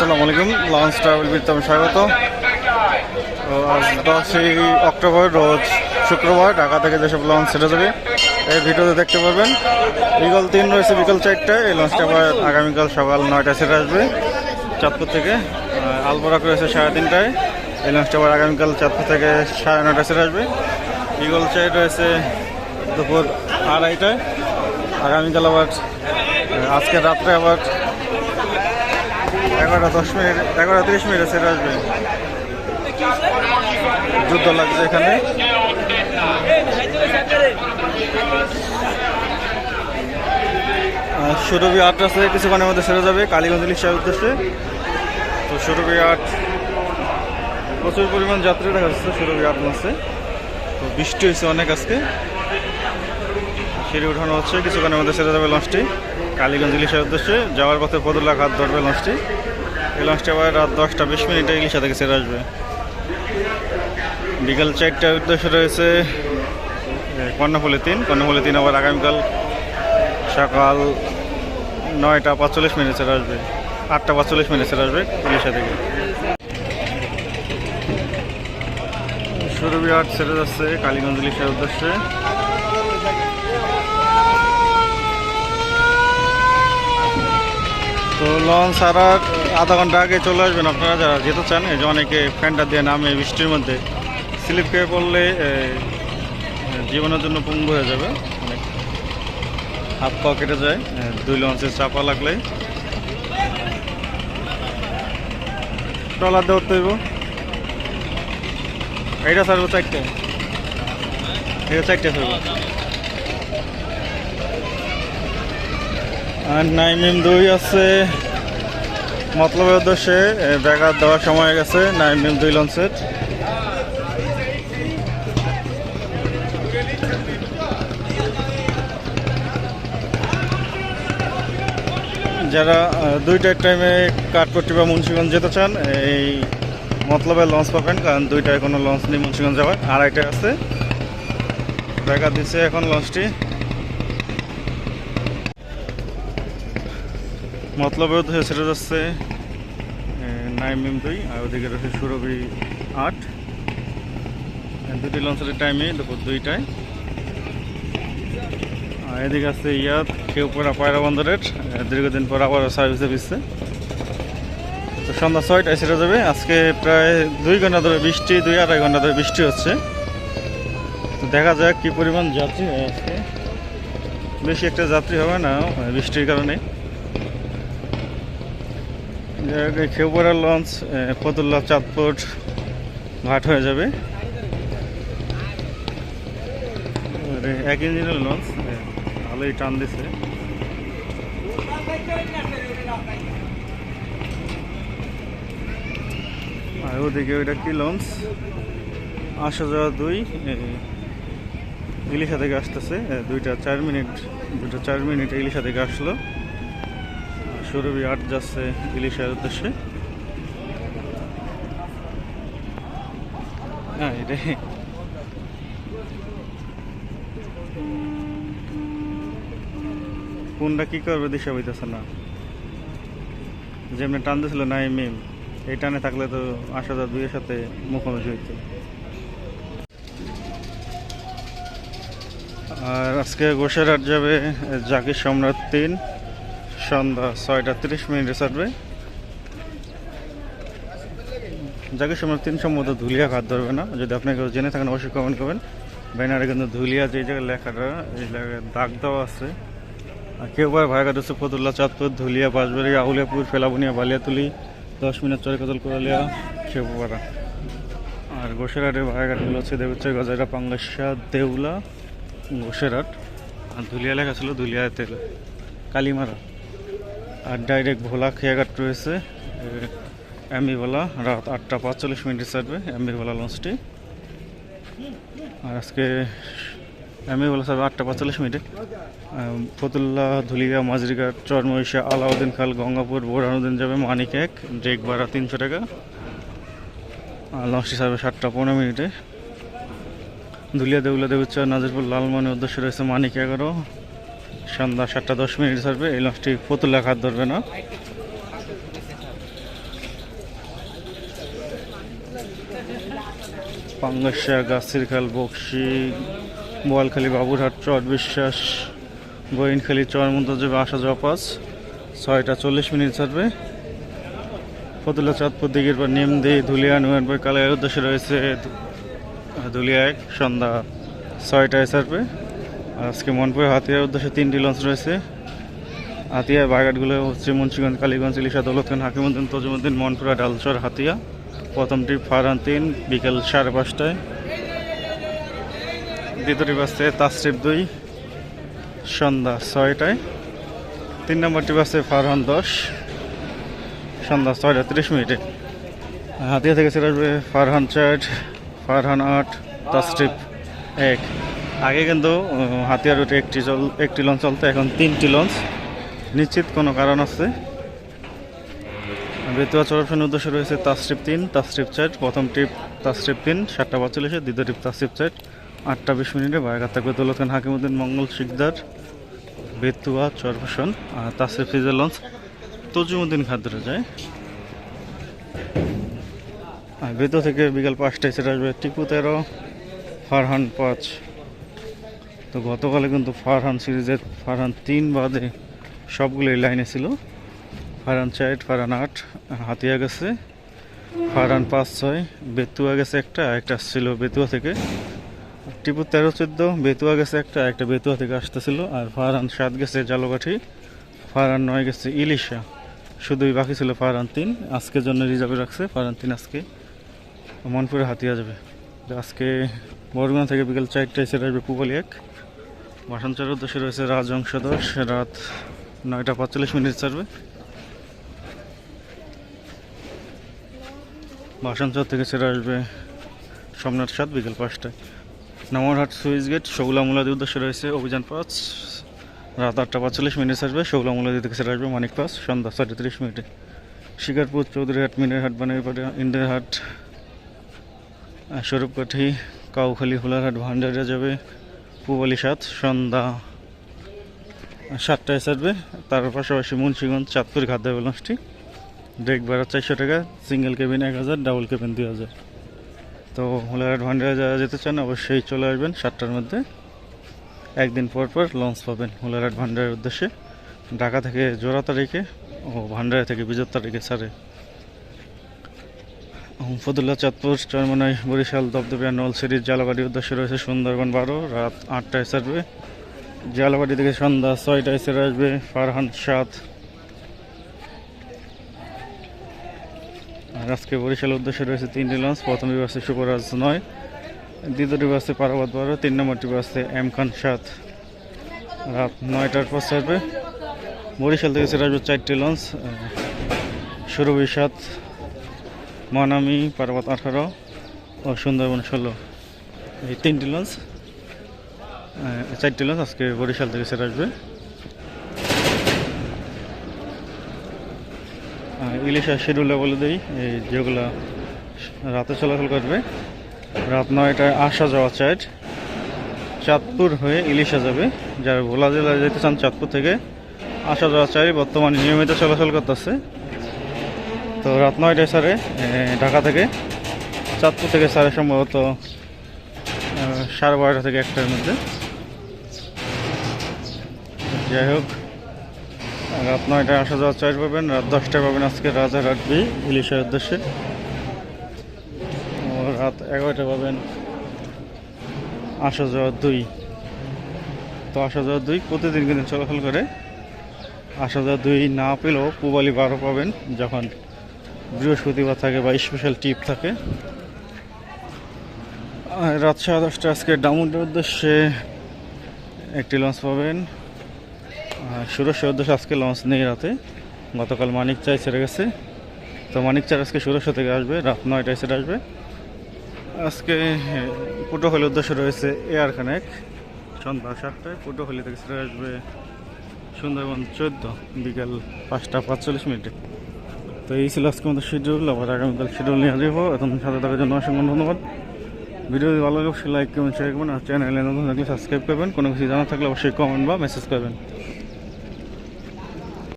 আসসালামু আলাইকুম launch travel বিত্তম স্বাগত। আজ দশই অক্টোবর, রোজ শুক্রবার ঢাকা থেকে যেসব লঞ্চ ছেড়ে যাবে, এই ভিডিওতে দেখতে পাবেন বিকাল তিন রয়েছে, বিকাল চারটায়। এই লঞ্চটা আবার আগামীকাল সকাল নয়টা ছেড়ে আসবে চাঁদপুর থেকে। আলবরাক রয়েছে সাড়ে তিনটায়। এই লঞ্চটা আবার আগামীকাল চাঁদপুর থেকে সাড়ে নয়টায় ছেড়ে আসবে। ইগল চাইড রয়েছে দুপুর আড়াইটায়। আগামীকাল আবার আজকে রাত্রে আবার এগারোটা দশ মিনিট, এগারোটা তিরিশ যুদ্ধ লাগছে এখানে। সুরভি আট আছে, কিছুক্ষণের মধ্যে সেরে যাবে, কালীগঞ্জ ইলিশার উদ্দেশ্যে। তো সুরভি আট, প্রচুর পরিমাণ যাত্রী দেখা যাচ্ছে, সুরভি আট মাসে। তো বৃষ্টি হয়েছে অনেক আজকে। সিঁড়ি উঠানো হচ্ছে, কিছুক্ষণের মধ্যে সেরে যাবে লঞ্চটি। কালীগঞ্জ ইলিশার উদ্দেশ্যে, যাওয়ার পথে পদুল্লা হাত ধরবে লঞ্চটি। লঞ্চটি আবার রাত দশটা বিশ মিনিটে ইলিশা থেকে সেরে আসবে। বিকাল চারটার উদ্দেশ্য রয়েছে কর্ণফুলি তিন। কর্ণফুলি তিন আবার আগামীকাল সকাল নয়টা পাঁচচল্লিশ মিনিট সেরে আসবে। আটটা পাঁচচল্লিশ মিনিট সেরে আসবে ইলিশা থেকে সুরভি আট সেরে যাচ্ছে, কালীগঞ্জ ইলিশার উদ্দেশ্যে। তো লঞ্চ ছাড়ার আধা ঘণ্টা আগে চলে আসবেন আপনারা যারা যেতে চান। এই যে অনেকে ফ্যানটা দিয়ে নামে বৃষ্টির মধ্যে স্লিপ খেয়ে পড়লে জীবনের জন্য পঙ্গু হয়ে যাবে। অনেক হাত পা কেটে যায় দুই লঞ্চের চাপা লাগলে ট্রলার উঠতে হইব। এইটা ছাড়বো চারটে। এটা চারটে ছাড়বো। আর নাইমিম দুই আছে। মতলবের উদ্দেশ্যে ব্যাঘাত দেওয়ার সময় গেছে নাইমিম দুই লঞ্চের। যারা দুইটার টাইমে কাঠপট্টি বা মুন্সিগঞ্জ যেতে চান, এই মতলবের লঞ্চ পাবেন, কারণ দুইটায় কোনো লঞ্চ নেই মুন্সিগঞ্জ যাওয়ার। আড়াইটা আছে। ব্যাঘাত দিচ্ছে এখন লঞ্চটি। মতলবে ছেড়ে যাচ্ছে নাইমিম দুই, আর ওদিকে রয়েছে সুরভি আট। দুটি লঞ্চের টাইমে দুপুর দুইটায়। আর এদিকে আছে ইয়াত কেউপড়া পায়রা বন্দরের দীর্ঘদিন পর আবার সার্ভিসে দিচ্ছে তো সন্ধ্যা ছয়টায় ছেড়ে যাবে, আজকে প্রায় দুই ঘণ্টা ধরে বৃষ্টি, দুই আড়াই ঘণ্টা ধরে বৃষ্টি হচ্ছে। তো দেখা যাক কি পরিমাণ যাত্রী হয় আজকে। বেশি একটা যাত্রী হবে না, বৃষ্টির কারণে। খেউপাড়ার লঞ্চ ফতুল্লা চাঁদপুর ঘাট হয়ে যাবে। এক ইঞ্জিনের লঞ্চ ভালোই টান দিছে। আর ওদিকে ওইটা কি লঞ্চ? আসা যাওয়া দুই ইলিশা থেকে আসতেছে দুইটা চার মিনিট, দুইটা চার মিনিট ইলিশা থেকে আসলো। সুরভি আট যাচ্ছে ইলিশার উদ্দেশ্যে। হ্যাঁ এটাই। কোনটা কি করবে দিশা হইতেছে না। যেমনি টান দিয়েছিল না মিম এই টানে থাকলে তো আসা যা দুইয়ের সাথে মুখোমুখি হইতো। আর আজকে গোসারহাট যাবে জাকির সম্রাট তিন। সন্ধ্যা ছয়টা তিরিশ মিনিটে ছাড়বে। জাকির সময় তিন সম্ভবত ধুলিয়া ঘাট ধরবে না। যদি আপনি কেউ জেনে থাকেন, অবশ্যই কমেন্ট করবেন। ব্যানারে কিন্তু ধুলিয়া যে জায়গায় লেখাটা, এই জায়গায় দাগ দেওয়া আছে। আর কেউ ভাই ভাইঘাট হচ্ছে ফতুল্লা চাঁদপুর, ধুলিয়া, বাঁশবাড়ি আউলিয়াপুর ফেলাবুনিয়া, বালিয়াতুলি, দশ মিনিট চরিকদল কোরালিয়া খেপুপাড়া আর গোসেরহাটের ভাইঘাটগুলো হচ্ছে দেবুচ্চর গজাইরা পাঙ্গাসা, দেউলা, গোসেরহাট। আর ধুলিয়া লেখা ছিল ধুলিয়া তেল, কালীমারা। আর ডাইরেক্ট ভোলা খেয়াঘাট রয়েছে। এমবিওয়ালা রাত আটটা পাঁচচল্লিশ মিনিটে ছাড়বে এমবিওয়ালা লঞ্চটি। আর আজকে এমবিওয়ালা ছাড়বে আটটা পাঁচচল্লিশ মিনিটে। ফতুল্লা, ধুলিয়া মাঝরিঘাট চরমহিষা আলাউদ্দিন খাল, গঙ্গাপুর বোরানুদ্দিন যাবে মানিক এক ডেক ভাড়া তিনশো টাকা। আর লঞ্চটি ছাড়বে সাতটা পনেরো মিনিটে। ধুলিয়া দেউলা দেবুচ্চা নাজিরপুর লালমনি উদ্দেশ্য রয়েছে মানিক এগারো। সন্ধ্যা সাতটা দশ মিনিট ধরবে, এই লঞ্চটি পুতুলা আঘাত ধরবে না। পাঙ্গাসা গাছিরখাল বক্সি, বোয়ালখালী, বাবুরহাট, চট বিশ্বাস, গোয়েনখালী চর মন্তজবে আসা যাওয়া পাস ছয়টা চল্লিশ মিনিট ছাড়বে ফতুল্লা চাঁদপুর দিকের পর নিমদি, ধুলিয়া, নুয়ানপুর কালের উদ্দেশ্যে রয়েছে ধুলিয়া এক, সন্ধ্যা ছয়টায় ছাড়বে আজকে মনপুরে হাতিয়ার উদ্দেশ্যে তিনটি লঞ্চ রয়েছে। হাতিয়া বাগাটগুলো হচ্ছে মুন্সিগঞ্জ, কালীগঞ্জ, ইলিশা দৌলতখান হাকিমুদ্দিন, তজুমুদ্দিন, মনপুরা, ডালচর, হাতিয়া। প্রথমটি ফারহান তিন, বিকেল সাড়ে পাঁচটায়। দ্বিতীয়টি বাসে তাসরিফ দুই, সন্ধ্যা ছয়টায়। তিন নম্বরটি বাসে ফারহান দশ, সন্ধ্যা ছয়টা তিরিশ মিনিটে। হাতিয়া থেকে ছেড়ে আসবে ফারহান চার, ফারহান আট তাসরিফ এক। আগে কিন্তু হাতিয়ার রুটে একটি চল, একটি লঞ্চ চলতো, এখন তিনটি লঞ্চ। নিশ্চিত কোনো কারণ আছে। বেতুয়া চরফের উদ্দেশ্য রয়েছে তাসট্রিপ তিন তাসট্রিপ চার প্রথম ট্রিপ তাসট্রিপ তিন, সাতটা পঁয়তাল্লিশে, দ্বিতীয় ট্রিপ তাসট্রিপ চার আটটা বিশ মিনিটে বায়াঘাত থাকবে দৌলত হাকিমুদ্দিন, মঙ্গল শিকদার, বেতুয়া চরফেশন আর তাসট্রিপ সিজের লঞ্চ। তজুমুদ্দিন খাদ্যরে যায় আর বেতুয়া থেকে বিকাল পাঁচটায় সেটা আসবে টিপু তেরো, ফারহান পাঁচ। তো গতকালে কিন্তু ফারহান সিরিজের ফারহান তিন বাদে সবগুলোই লাইনে ছিল। ফারহান চার, ফারহান আট, হাতিয়া গেছে, ফারহান পাঁচ, ছয়, বেতুয়া গেছে একটা একটা ছিল বেতুয়া থেকে। টিপু তেরো, চোদ্দ, বেতুয়া গেছে একটা একটা বেতুয়া থেকে আসতেছিল। আর ফারহান সাত গেছে জালকাঠি, ফারহান নয় গেছে ইলিশা। শুধুই বাকি ছিল ফারহান তিন। আজকের জন্য রিজার্ভে রাখছে ফারহান তিন আজকে। মনপুরে হাতিয়া যাবে। আজকে বরগুনা থেকে বিকেল চারটায় সেটা আসবে পুবালি এক। বাসনচারের উদ্দেশ্যে রয়েছে রাজংশ দশ রাত নয়টা পঁয়তাল্লিশ মিনিট ছাড়বে। বাসনচর থেকে সেটা আসবে সোমনাথ সাত বিকেল পাঁচটায়। নামরহাট সুইচ গেট শৌলা মুলাদির উদ্দেশ্যে রয়েছে অভিযান পাঁচ। রাত আটটা পঁয়তাল্লিশ মিনিট আসবে শৌলা মুলাদি থেকে সেটা আসবে মানিক পাস সন্ধ্যা ছয়টা তিরিশ মিনিটে। শিকারপুর চৌধুরী চৌধুরীহাট, মিনারহাট বানাইপাড়া ইন্দিরহাট স্বরূপকাঠি, কাউখালী, হোলারহাট ভান্ডারিয়া যাবে। পুবালি সাত সন্ধ্যা সাতটায় ছাড়বে। তার পাশাপাশি মুন্সিগঞ্জ, চাঁদপুর খাদ্য লঞ্চটি ডেক ভাড়া চারশো টাকা সিঙ্গেল কেবিন এক হাজার ডাবল কেবিন দুই হাজার। তো হোলারহাট ভান্ডারিয়া যারা যেতে চান, অবশ্যই চলে আসবেন সাতটার মধ্যে। একদিন পর পর লঞ্চ পাবেন হোলারহাট ভান্ডারের উদ্দেশ্যে। ঢাকা থেকে জোড়া তারিখে ও ভান্ডারা থেকে বিজয় তারিখে ছাড়ে। ফতুল্লা চাঁদপুর চরমনাই, বরিশাল দপদপিয়া নলসিরির জালাবাড়ির উদ্দেশ্যে রয়েছে সুন্দরবন বারো, রাত আটটায় ছাড়বে। জালাবাড়ি থেকে সন্ধ্যা ছয়টায় ছেড়ে আসবে ফারহান সাত আর আজকে বরিশাল উদ্দেশ্যে রয়েছে তিনটি লঞ্চ প্রথমটি বাসে সুপরাজ নয় দ্বিতীয়টি বাসে পারাবাদ বারো, তিন নম্বরটি বাসে এম খান সাত রাত নয়টার পর ছাড়বে। বরিশাল থেকে ছেড়ে আসবে চারটি লঞ্চ সুরভি সাত মনামি পার্বত আঠারো ও সুন্দরবন ষোলো। এই তিনটি লঞ্চ চারটি লঞ্চ আজকে বরিশাল থেকে সেরে আসবে। ইলিশা শিডিউলে বলে দিই, এই যেগুলো রাতে চলাচল করবে। রাত নয়টায় আসা যাওয়া চাইট চাঁদপুর হয়ে ইলিশা যাবে। যারা ভোলা জেলায় যেতে চান চাঁদপুর থেকে, আসা যাওয়া চাই। বর্তমানে নিয়মিত চলাচল করতেছে। তো রাত নয়টায় স্যারে ঢাকা থেকে। চাঁদপুর থেকে স্যারে সম্ভবত সাড়ে বারোটা থেকে একটার মধ্যে। যাই হোক, রাত নয়টায় আসা যাওয়ার চার্জ পাবেন, রাত দশটায় পাবেন আজকে রাজারহাট বি ইলিশের উদ্দেশ্যে। রাত এগারোটায় পাবেন আসা যাওয়ার দুই। তো আসা যাওয়ার দুই, প্রতিদিন কিন্তু চলাচল করে। আসা যাওয়ার দুই না পেলেও পুবালি বারো পাবেন যখন বৃহস্পতিবার থাকে বা স্পেশাল টিপ থাকে। রাত সাড়ে দশটা আজকে ডাউনের উদ্দেশ্যে একটি লঞ্চ পাবেন। সুরক্ষার উদ্দেশ্যে আজকে লঞ্চ নেই রাতে। গতকাল মানিক চাই ছেড়ে গেছে। তো মানিক চার আজকে সুরক্ষা থেকে আসবে, রাত নয়টায় ছেড়ে আসবে। আজকে পুটোহলির উদ্দেশ্যে রয়েছে এয়ার কানেক্ট সন্ধ্যা সাতটায় পুটোহলি থেকে ছেড়ে আসবে সুন্দরবন চোদ্দ, বিকাল পাঁচটা পাঁচচল্লিশ মিনিটে। তো এই ছিল আজকে আমাদের শিডিউল আবার আগামীকাল শিডিউল নিয়ে হব। এখন সাথে থাকার জন্য অসংখ্য ধন্যবাদ। ভিডিও ভালো লাগে অবশ্যই লাইক কমেন্ট শেয়ার করবেন আর চ্যানেলে নতুন থাকলে সাবস্ক্রাইব করবেন। কোনো কিছু জানা থাকলে অবশ্যই কমেন্ট বা মেসেজ করবেন।